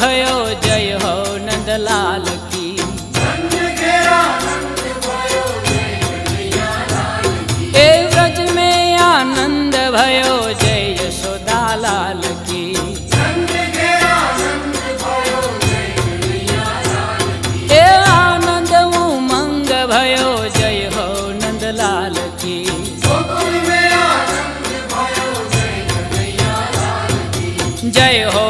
ભયો જય હો નંદલાલ કી. એ વ્રજ મે આનંદ ભયો જય યશોદાલાલ કી. એ આનંદ ઉમંગ ભયો જય હો નંદલાલ કી. જય હો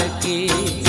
लगे